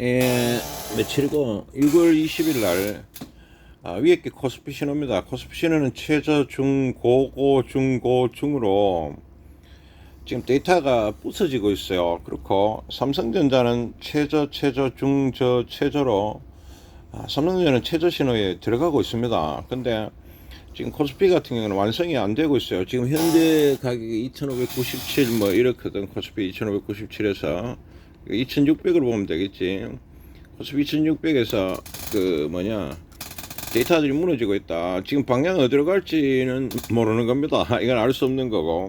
예, 며칠이고 6월 20일 날 아, 위에 게 코스피 신호입니다. 코스피 신호는 최저, 중, 고, 고, 중, 고, 중으로 지금 데이터가 부서지고 있어요. 그렇고 삼성전자는 최저, 최저, 중, 저, 최저로 아, 삼성전자는 최저 신호에 들어가고 있습니다. 근데 지금 코스피 같은 경우는 완성이 안 되고 있어요. 지금 현재 가격이 2,597 뭐 이렇거든. 코스피 2,597에서 2,600으로 보면 되겠지. 코스피 2,600에서 그 뭐냐 데이터들이 무너지고 있다. 지금 방향 어디로 갈지는 모르는 겁니다. 이건 알 수 없는 거고.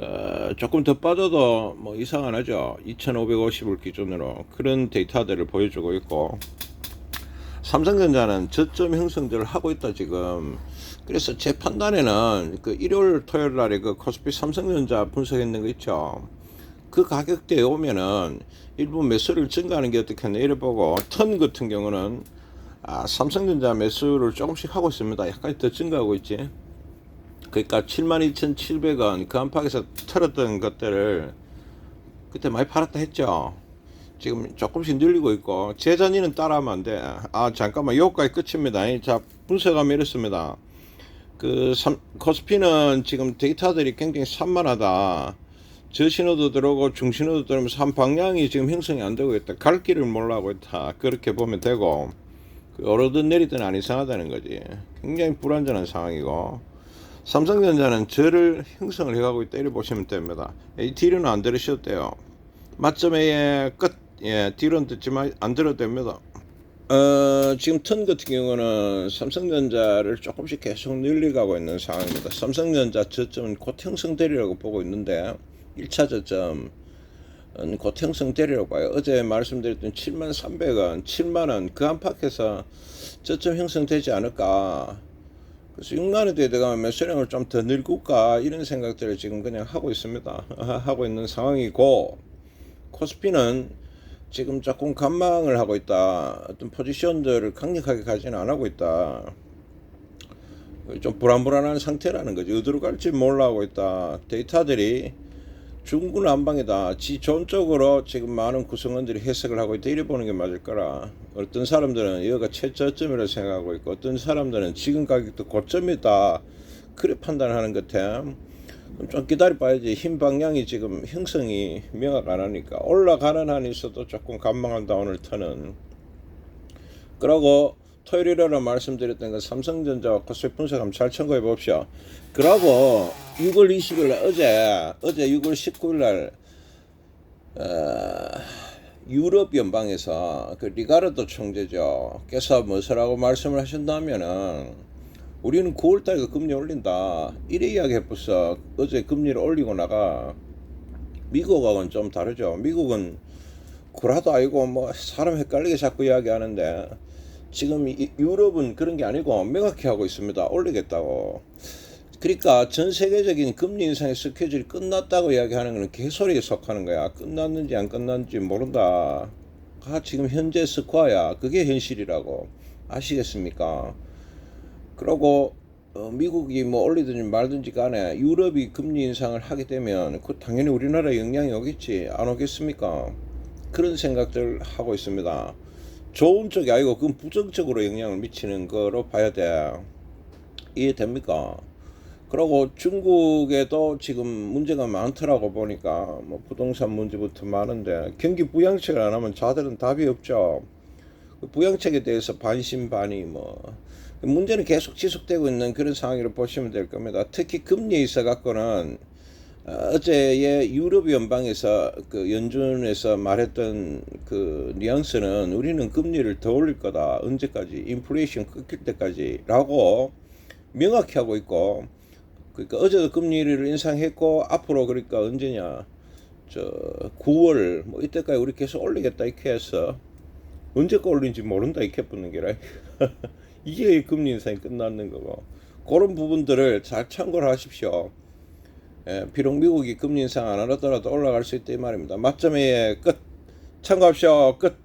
어, 조금 더 빠져도 뭐 이상 안 하죠. 2,550을 기준으로 그런 데이터들을 보여주고 있고. 삼성전자는 저점 형성들을 하고 있다 지금. 그래서 제 판단에는 그 일요일 토요일 날에 그 코스피 삼성전자 분석했는 거 있죠. 그 가격대에 오면은 일부 매수를 증가하는 게 어떻겠냐 이래 보고 턴 같은 경우는 아, 삼성전자 매수를 조금씩 하고 있습니다. 약간 더 증가하고 있지. 그러니까 72,700원 그 안팎에서 털었던 것들을 그때 많이 팔았다 했죠. 지금 조금씩 늘리고 있고 재전이는 따라하면 안 돼. 아 잠깐만 여기까지 끝입니다. 자 분석하면 이렇습니다. 그 삼, 코스피는 지금 데이터들이 굉장히 산만하다. 저신호도 들어오고 중신호도 들어오면서 한 방향이 지금 형성이 안 되고 있다. 갈 길을 몰라하고 있다. 그렇게 보면 되고 그 오르든 내리든 안 이상하다는 거지. 굉장히 불안전한 상황이고 삼성전자는 저를 형성을 해가고 있다. 이렇게 보시면 됩니다. 이 뒤로는 안 들으셔도 돼요. 맞점의 끝, 예, 뒤로는 듣지만 안 들어도 됩니다. 어, 지금 턴 같은 경우는 삼성전자를 조금씩 계속 늘려가고 있는 상황입니다. 삼성전자 저점은 곧 형성되리라고 보고 있는데 1차 저점 은곧 형성되리라고 봐요. 어제 말씀드렸던 7만 300원, 7만 원 그 안팎에서 저점 형성되지 않을까. 그래서 6만 원대에 들어가면 매수량을 좀 더 늘릴까 이런 생각들을 지금 그냥 하고 있습니다. 하고 있는 상황이고 코스피는 지금 조금 관망을 하고 있다. 어떤 포지션들을 강력하게 가지는 안 하고 있다. 좀 불안불안한 상태라는 거지. 어디로 갈지 몰라 하고 있다. 데이터들이 중구난방이다. 지존적으로 지금 많은 구성원들이 해석을 하고 있다. 이래 보는 게 맞을 거라. 어떤 사람들은 여기가 최저점이라고 생각하고 있고, 어떤 사람들은 지금 가격도 고점이다. 그래 판단하는 것 같아. 좀 기다려 봐야지. 흰 방향이 지금 형성이 명확 안 하니까. 올라가는 한이 있어도 조금 간망한다, 오늘 터는. 그러고 토요일에 말씀드렸던 그 삼성전자와 코스피 분석 한번 잘 참고해 봅시다. 그러고 6월 20일 날 어제 어제 6월 19일 날 어, 유럽 연방에서 그 리가르도 총재죠. 께서 무엇이라고 말씀을 하신다면은 우리는 9월 달에 금리 올린다. 이래 이야기 해보서 어제 금리를 올리고 나가 미국하고는 좀 다르죠. 미국은 구라도 아니고 뭐 사람 헷갈리게 자꾸 이야기하는데 지금 이- 유럽은 그런 게 아니고 명확히 하고 있습니다. 올리겠다고. 그러니까 전 세계적인 금리 인상의 스케줄이 끝났다고 이야기하는 것은 개소리에 속하는 거야. 끝났는지 안 끝났는지 모른다. 가 지금 현재 스코어야. 그게 현실이라고. 아시겠습니까? 그러고 어, 미국이 뭐 올리든지 말든지 간에 유럽이 금리 인상을 하게 되면 그 당연히 우리나라에 영향이 오겠지. 안 오겠습니까? 그런 생각들 하고 있습니다. 좋은 쪽이 아니고 그건 부정적으로 영향을 미치는 거로 봐야 돼. 이해됩니까? 그리고 중국에도 지금 문제가 많더라고 보니까 뭐 부동산 문제부터 많은데 경기 부양책을 안 하면 자들은 답이 없죠. 그 부양책에 대해서 반신반의 뭐 문제는 계속 지속되고 있는 그런 상황이라고 보시면 될 겁니다. 특히 금리에 있어 갖고는 어, 어제의 유럽 연방에서 그 연준에서 말했던 그 뉘앙스는 우리는 금리를 더 올릴 거다. 언제까지? 인플레이션 끊길 때까지라고 명확히 하고 있고 그러니까 어제도 금리를 인상했고 앞으로 그러니까 언제냐? 저 9월 뭐 이때까지 우리 계속 올리겠다 이렇게 해서 언제까 올린지 모른다 이렇게 붙는 게라. 이게 금리 인상이 끝났는 거고 그런 부분들을 잘 참고를 하십시오. 예, 비록 미국이 금리 인상 안 하더라도 올라갈 수 있다 이 말입니다. 맞점의 끝 참고하십시오. 끝.